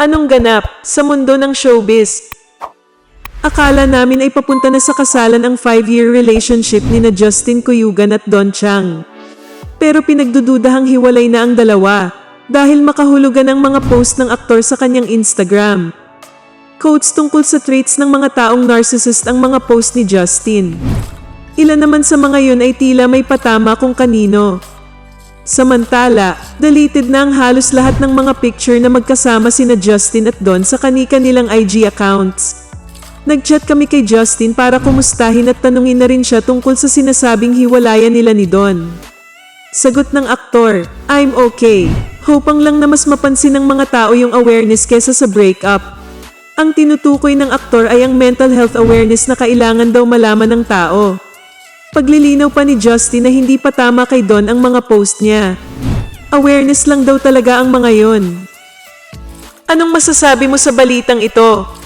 Anong ganap sa mundo ng showbiz? Akala namin ay papunta na sa kasalan ang 5-year relationship ni na Justin Cuyugan at Don Chang. Pero pinagdududahang hiwalay na ang dalawa dahil makahulugan ang mga post ng aktor sa kanyang Instagram. Quotes tungkol sa traits ng mga taong narcissist ang mga post ni Justin. Ilan naman sa mga yun ay tila may patama kung kanino. Samantala, deleted na ang halos lahat ng mga picture na magkasama sina Justin at Don sa kani-kanilang IG accounts. Nagchat kami kay Justin para kumustahin at tanungin na rin siya tungkol sa sinasabing hiwalayan nila ni Don. Sagot ng aktor, I'm okay. Hopang lang na mas mapansin ng mga tao yung awareness kesa sa breakup. Ang tinutukoy ng aktor ay ang mental health awareness na kailangan daw malaman ng tao. Paglilinaw pa ni Justin na hindi pa tama kay Don ang mga post niya. Awareness lang daw talaga ang mga yon. Anong masasabi mo sa balitang ito?